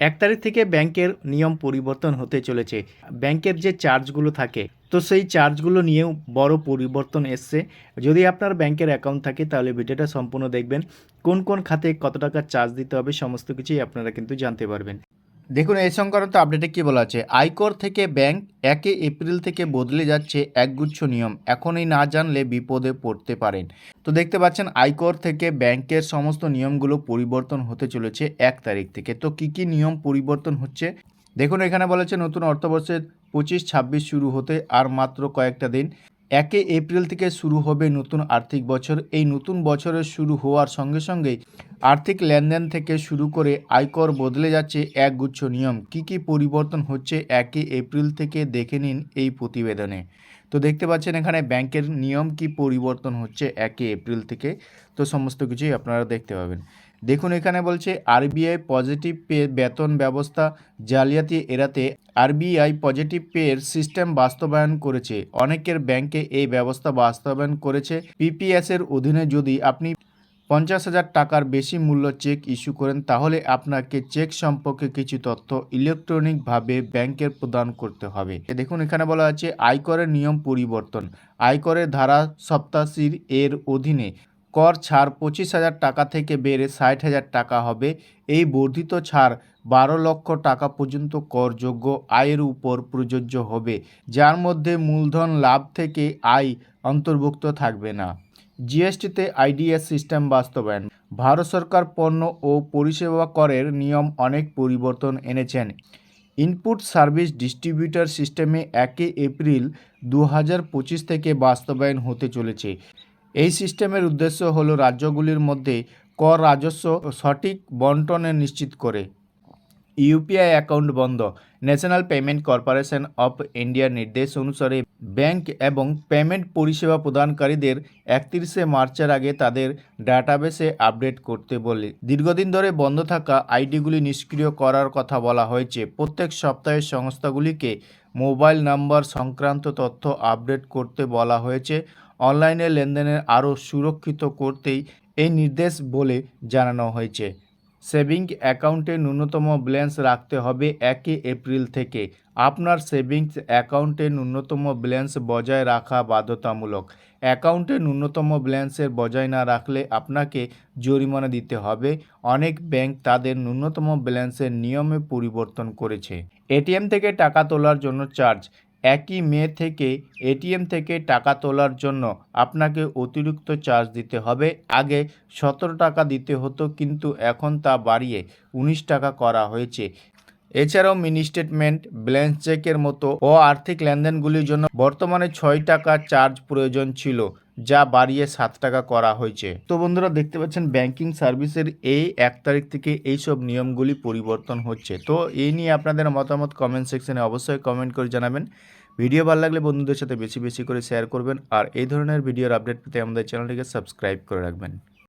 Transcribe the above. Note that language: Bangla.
এক তারিখ থেকে ব্যাংকের নিয়ম পরিবর্তন হতে চলেছে। ব্যাংকের যে চার্জগুলো থাকে, তো সেই চার্জগুলো নিয়েও বড় পরিবর্তন এসছে। যদি আপনার ব্যাংকের অ্যাকাউন্ট থাকে, তাহলে ভিডিওটা সম্পূর্ণ দেখবেন। কোন কোন খাতে কত টাকা চার্জ দিতে হবে, সমস্ত কিছুই আপনারা কিন্তু জানতে পারবেন। দেখুন এই সংক্রান্ত আপডেটে কি বলা আছে? আয়কর থেকে ব্যাংক একে এপ্রিল থেকে বদলে যাচ্ছে একগুচ্ছ নিয়ম। এখনই না জানলে বিপদে পড়তে পারেন। তো দেখতে পাচ্ছেন, আয়কর থেকে ব্যাংকের সমস্ত নিয়মগুলো পরিবর্তন হতে চলেছে এক তারিখ থেকে। তো কি কি নিয়ম পরিবর্তন হচ্ছে? দেখুন, এখানে বলেছে নতুন অর্থবর্ষের পঁচিশ ছাব্বিশ শুরু হতে আর মাত্র কয়েকটা দিন। একে এপ্রিল থেকে শুরু হবে নতুন আর্থিক বছর। এই নতুন বছরের শুরু হওয়ার সঙ্গে সঙ্গেই আর্থিক লেনদেন থেকে শুরু করে আয়কর বদলে যাচ্ছে একগুচ্ছ নিয়ম। কি কি পরিবর্তন হচ্ছে একে এপ্রিল থেকে দেখে নিন এই প্রতিবেদনে। তো দেখতে পাচ্ছেন এখানে ব্যাংকের নিয়ম কি পরিবর্তন হচ্ছে একে এপ্রিল থেকে? তো সমস্ত কিছুই আপনারা দেখতে পাবেন। দেখুন, এখানে বলছে, আরবিআই পজিটিভ পে বেতন ব্যবস্থা জালিয়াতি এড়াতে আরবিআই পজিটিভ পের সিস্টেম বাস্তবায়ন করেছে। অনেকের ব্যাংকে এই ব্যবস্থা বাস্তবায়ন করেছে। পিপিএস এর অধীনে যদি আপনি পঞ্চাশ হাজার টাকার বেশি মূল্য চেক ইস্যু করেন, তাহলে আপনাকে চেক সম্পর্কে কিছু তথ্য ইলেকট্রনিকভাবে ব্যাংকের প্রদান করতে হবে। দেখুন, এখানে বলা আছে, আয়করের নিয়ম পরিবর্তন। আয়করের ধারা সপ্তাশির এর অধীনে কর ছাড় পঁচিশ হাজার টাকা থেকে বেড়ে ষাট হাজার টাকা হবে। এই বর্ধিত ছাড় বারো লক্ষ টাকা পর্যন্ত করযোগ্য আয়ের উপর প্রযোজ্য হবে, যার মধ্যে মূলধন লাভ থেকে আয় অন্তর্ভুক্ত থাকবে না। জিএসটিতে আইডিএস সিস্টেম বাস্তবায়ন। ভারত সরকার পণ্য ও পরিষেবা করের নিয়ম অনেক পরিবর্তন এনেছেন। ইনপুট সার্ভিস ডিস্ট্রিবিউটর সিস্টেমে একে এপ্রিল দু হাজার পঁচিশ থেকে বাস্তবায়ন হতে চলেছে। এই সিস্টেমের উদ্দেশ্য হলো রাজ্যগুলির মধ্যে কর রাজস্ব সঠিক বন্টনে নিশ্চিত করে। ইউপিআই অ্যাকাউন্ট বন্ধ। ন্যাশনাল পেমেন্ট কর্পোরেশন অফ ইন্ডিয়ার নির্দেশ অনুসারে ব্যাংক এবং পেমেন্ট পরিষেবা প্রদানকারীদের একত্রিশে মার্চের আগে তাদের ডাটাবেসে আপডেট করতে বলে। দীর্ঘদিন ধরে বন্ধ থাকা আইডিগুলি নিষ্ক্রিয় করার কথা বলা হয়েছে। প্রত্যেক সপ্তাহে সংস্থাগুলিকে মোবাইল নাম্বার সংক্রান্ত তথ্য আপডেট করতে বলা হয়েছে। অনলাইনে লেনদেনের আরও সুরক্ষিত করতেই এই নির্দেশ বলে জানানো হয়েছে। সেভিং অ্যাকাউন্টে ন্যূনতম ব্যালেন্স রাখতে হবে একই এপ্রিল থেকে। আপনার সেভিংস অ্যাকাউন্টে ন্যূনতম ব্যালেন্স বজায় রাখা বাধ্যতামূলক। অ্যাকাউন্টে ন্যূনতম ব্যালেন্সের বজায় না রাখলে আপনাকে জরিমানা দিতে হবে। অনেক ব্যাংক তাদের ন্যূনতম ব্যালেন্সের নিয়মে পরিবর্তন করেছে। এটিএম থেকে টাকা তোলার জন্য চার্জ। একই মে থেকে এটিএম থেকে টাকা তোলার জন্য আপনাকে অতিরিক্ত চার্জ দিতে হবে। আগে সতেরো টাকা দিতে হতো, কিন্তু এখন তা বাড়িয়ে উনিশ টাকা করা হয়েছে। এছাড়াও মিনি স্টেটমেন্ট, ব্যালেন্স চেকের মতো ও আর্থিক লেনদেনগুলির জন্য বর্তমানে ছয় টাকা চার্জ প্রয়োজন ছিল, যা বাড়িয়ে সাত টাকা করা হয়েছে। তো বন্ধুরা, দেখতে পাচ্ছেন ব্যাংকিং সার্ভিসের এই এক তারিখ থেকে এই সব নিয়মগুলি পরিবর্তন হচ্ছে। তো এই নিয়ে আপনাদের মতামত কমেন্ট সেকশনে অবশ্যই কমেন্ট করে জানাবেন। ভিডিও ভালো লাগলে বন্ধুদের সাথে বেশি বেশি করে শেয়ার করবেন। আর এই ধরনের ভিডিওর আপডেট পেতে আমাদের চ্যানেলটিকে সাবস্ক্রাইব করে রাখবেন।